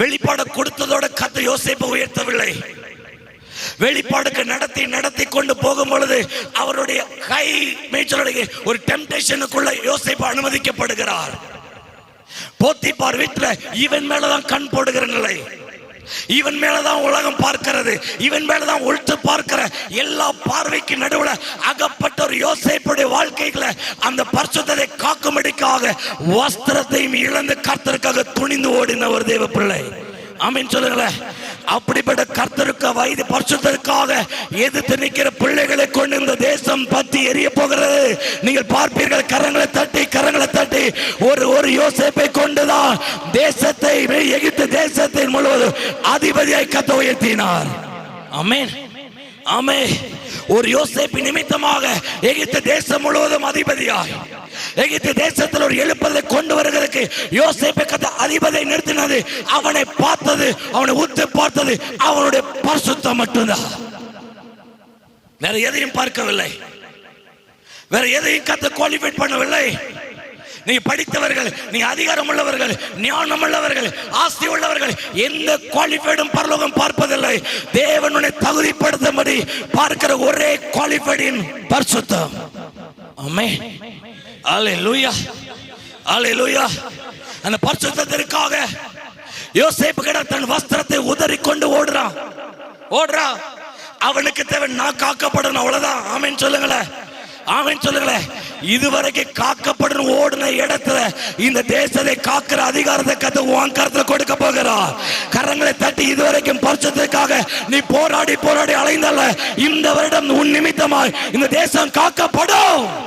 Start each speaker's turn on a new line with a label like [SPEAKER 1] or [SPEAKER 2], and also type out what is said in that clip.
[SPEAKER 1] வெளிப்பாடு கொடுத்ததோட கத்த யோசேப்பை உயர்த்தவில்லை. வெளிப்பாடுக்கு நடத்தி நடத்தி கொண்டு போகும் பொழுது அவருடைய கை மேய்ச்சலுடைய ஒரு டெம்டேஷனுக்குள்ள யோசேப்பு அனுமதிக்கப்படுகிறார். போத்திப்பார் வீட்டுல இவன் மேலதான் கண் போடுகிற நிலை. இவன் மேலதான் உலகம் பார்க்கிறது. இவன் மேலதான் உள்ட்டு பார்க்கிற எல்லா பார்வைக்கு நடுவுல அகப்பட்ட ஒரு யோசேப்புடைய வாழ்க்கைகளை அந்த பரிசுத்தத்தை காக்கும்படிக்காக வஸ்திரத்தையும் இழந்து கர்த்தருக்காக துணிந்து ஓடின ஒரு தேவ பிள்ளை ஆமீன் சொல்லுங்களேன். அப்படிப்பட்ட கர்த்தருக்க வயது பரிசுத்தருக்காக எதிர்த்து நிற்கிற பிள்ளைகளை கொண்டு இந்த தேசம் பத்தி எரிய போகிறது. நீங்கள் பார்ப்பீர்கள் கரங்களை தட்டி கரங்களை தட்டி. ஒரு ஒரு யோசேப்பை கொண்டுதான் தேசத்தை எகிப்து தேசத்தை முழுவதும் அதிபதியாய் கத்த உயர்த்தினார். ஆமென். ஆமே ஒரு யோசிப்பு நிமித்தமாக எகிப்து தேசம் முழுவதும் அதிபதியாய். எகிப்து தேசத்தில் ஒரு எழுப்பதை கொண்டு வருகிறதுக்கு யோசேப்பை கத்த அதிபதியை நிறுத்தினது அவனை பார்த்தது அவனை உத்து பார்த்தது அவனுடைய பரிசுத்தம் மட்டும்தான். வேற எதையும் பார்க்கவில்லை. வேற எதையும் கத்த குவாலிஃபை பண்ணவில்லை. நீ படித்தவர்கள் நீ அதிகாரம் உள்ளவர்கள் ஞானம் உள்ளவர்கள் ஆஸ்தி உள்ளவர்கள் எந்த குவாலிஃபைடும் பரலோகம் பார்ப்பதில்லை. தேவனுடைய தகுதிப்படுத்தும்படி பார்க்கிற ஒரே குவாலிஃபைடின் பரிசுத்தம். ஆமே அல்லேலூயா அல்லேலூயா அந்த பரிசுத்தத்திற்காக யோசேப்பு கிட தன் வஸ்திரத்தை உதறி கொண்டு ஓடுறான். ஓடுறான் அவனுக்கு தேவை நான் காக்கப்படணும் அவ்வளவுதான். ஆமென் சொல்லுங்களேன். ஆமென் சொல்லுங்களேன். இதுவரைக்கும் காக்கப்படும் ஓடின இடத்துல இந்த தேசத்தை காக்கிற அதிகாரத்தை கத்து உன் கருத்துல கொடுக்க போகிறா. கரங்களை தட்டி இதுவரைக்கும் பரிசத்துக்காக நீ போராடி போராடி அலைந்தல்ல. இந்த வருடம் உன் நிமித்தமாய் இந்த தேசம் காக்கப்படும்.